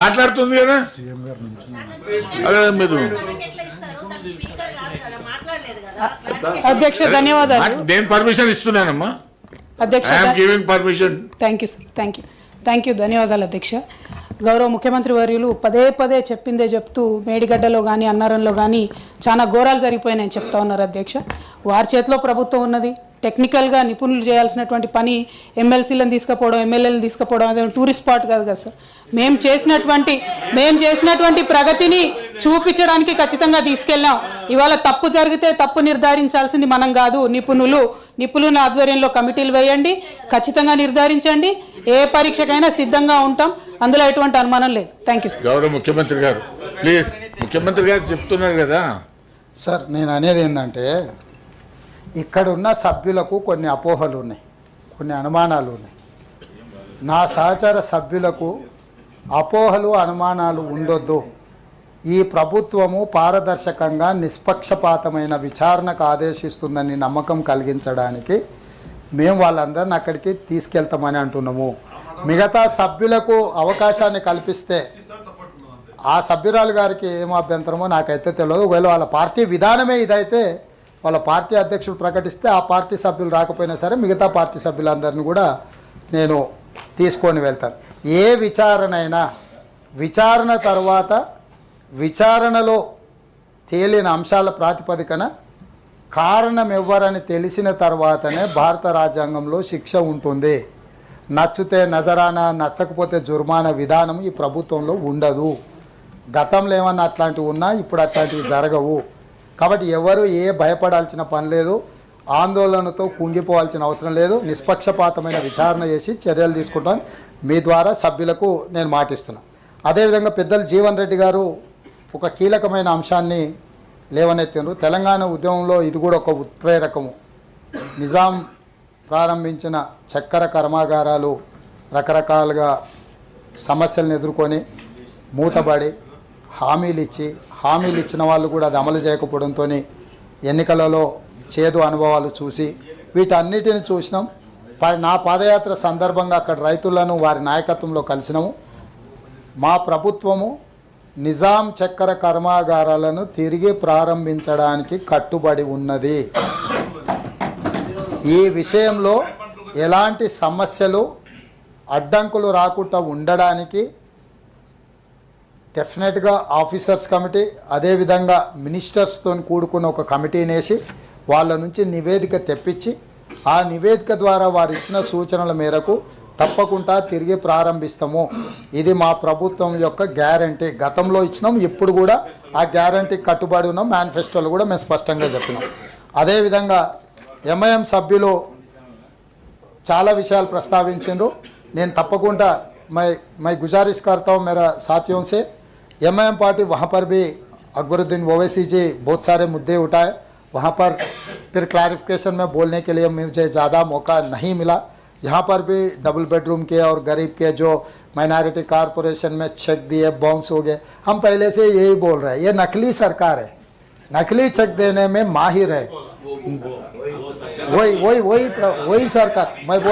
మాట్లాడుతుంది కదా? అదే మీరు. అధ్యక్ష ధన్యవాదాలు. నేను పర్మిషన్ ఇస్తున్నానమ్మా. అధ్యక్ష giving permission thank you sir thank you thank you ధన్యవాదాలు అధ్యక్ష. గౌరవ ముఖ్యమంత్రి వర్యులు పదే పదే చెప్పిందే చెప్తూ మేడిగడ్డలో కానీ అన్నారంలో కానీ చాలా ఘోరాలు జరిగిపోయినాయని చెప్తా ఉన్నారు అధ్యక్ష. వారి చేతిలో ప్రభుత్వం ఉన్నది. టెక్నికల్గా నిపుణులు చేయాల్సినటువంటి పని ఎమ్మెల్సీలను తీసుకుపోవడం ఎమ్మెల్యేలను తీసుకుపోవడం అదే టూరిస్ట్ స్పాట్ కాదు కదా సార్. మేము చేసినటువంటి మేము చేసినటువంటి ప్రగతిని చూపించడానికి ఖచ్చితంగా తీసుకెళ్ళాం. ఇవాళ తప్పు జరిగితే తప్పు నిర్ధారించాల్సింది మనం కాదు. నిపుణులు నిపుణుల ఆధ్వర్యంలో కమిటీలు వేయండి ఖచ్చితంగా నిర్ధారించండి. ఏ పరీక్షకైనా సిద్ధంగా ఉంటాం. అందులో ఎటువంటి అనుమానం లేదు. థ్యాంక్ యూ సార్ గౌరవ ముఖ్యమంత్రి గారు ప్లీజ్. ముఖ్యమంత్రి గారు చెప్తున్నారు కదా. సార్ నేను అనేది ఏంటంటే ఇక్కడున్న సభ్యులకు కొన్ని అపోహలు ఉన్నాయి కొన్ని అనుమానాలు ఉన్నాయి నా సహచర సభ్యులకు అపోహలు అనుమానాలు ఉండొద్దు. ఈ ప్రభుత్వము పారదర్శకంగా నిష్పక్షపాతమైన విచారణకు ఆదేశిస్తుందని నమ్మకం కలిగించడానికి మేము వాళ్ళందరిని అక్కడికి తీసుకెళ్తామని అంటున్నాము. మిగతా సభ్యులకు అవకాశాన్ని కల్పిస్తే ఆ సభ్యురాలు గారికి ఏం అభ్యంతరమో నాకైతే తెలియదు ఒకవేళ వాళ్ళ పార్టీ విధానమే ఇదైతే వాళ్ళ పార్టీ అధ్యక్షులు ప్రకటిస్తే ఆ పార్టీ సభ్యులు రాకపోయినా సరే మిగతా పార్టీ సభ్యులందరినీ కూడా నేను తీసుకొని వెళ్తాను. ఏ విచారణ అయినా విచారణ తర్వాత విచారణలో తేలిన అంశాల ప్రాతిపదికన కారణం ఎవ్వరని తెలిసిన తర్వాతనే భారత రాజ్యాంగంలో శిక్ష ఉంటుంది. నచ్చితే నజరానా నచ్చకపోతే జుర్మానా విధానం ఈ ప్రభుత్వంలో ఉండదు. గతంలో ఏమన్నా అట్లాంటివి ఉన్నా ఇప్పుడు అట్లాంటివి జరగవు. కాబట్టి ఎవరు ఏ భయపడాల్సిన పని లేదు ఆందోళనతో కుంగిపోవాల్సిన అవసరం లేదు నిష్పక్షపాతమైన విచారణ చేసి చర్యలు తీసుకుంటాను. మీ ద్వారా సభ్యులకు నేను మాటిస్తున్నాను అదేవిధంగా పెద్దలు జీవన్ రెడ్డి గారు ఒక కీలకమైన అంశాన్ని లేవనెత్తినారు తెలంగాణ ఉద్యమంలో ఇది కూడా ఒక ఉత్ప్రేరకము. నిజాం ప్రారంభించిన చక్కెర కర్మాగారాలు రకరకాలుగా సమస్యలను ఎదుర్కొని మూతబడి హామీలు ఇచ్చి హామీలు ఇచ్చిన వాళ్ళు కూడా అది అమలు చేయకపోవడంతో ఎన్నికలలో చేదు అనుభవాలు చూసి వీటన్నిటిని చూసినాం. ప- నా పాదయాత్ర సందర్భంగా అక్కడ రైతులను వారి నాయకత్వంలో కలిసినాము. మా ప్రభుత్వము నిజాం చక్కెర కర్మాగారాలను తిరిగి ప్రారంభించడానికి కట్టుబడి ఉన్నది. ఈ విషయంలో ఎలాంటి సమస్యలు అడ్డంకులు రాకుండా ఉండడానికి డెఫినెట్గా ఆఫీసర్స్ కమిటీ అదేవిధంగా మినిస్టర్స్తో కూడుకున్న ఒక కమిటీని వేసి వాళ్ళ నుంచి నివేదిక తెప్పించి ఆ నివేదిక ద్వారా వారు ఇచ్చిన సూచనల మేరకు తప్పకుండా తిరిగి ప్రారంభిస్తాము ఇది మా ప్రభుత్వం యొక్క గ్యారంటీ గతంలో ఇచ్చినాం ఇప్పుడు కూడా ఆ గ్యారంటీ కట్టుబడి ఉన్నాం మేనిఫెస్టోలో కూడా మేము స్పష్టంగా చెప్పినాం అదేవిధంగా ఎంఐఎం సభ్యులు చాలా విషయాలు ప్రస్తావించారు నేను తప్పకుండా मैं मैं गुजारिश करता हूँ मेरा साथियों से एम एम पार्टी वहाँ पर भी अकबरुद्दीन ओवैसी जी बहुत सारे मुद्दे उठाए। वहाँ पर फिर क्लैरिफिकेशन में बोलने के लिए मुझे ज़्यादा मौका नहीं मिला। यहाँ पर भी डबल बेडरूम के और गरीब के जो माइनॉरिटी कारपोरेशन में चेक दिए बाउंस हो गए। हम पहले से यही बोल रहे हैं ये नकली सरकार है। नकली चेक देने में माहिर है। वही वही वही वही सरकार। मैं बोल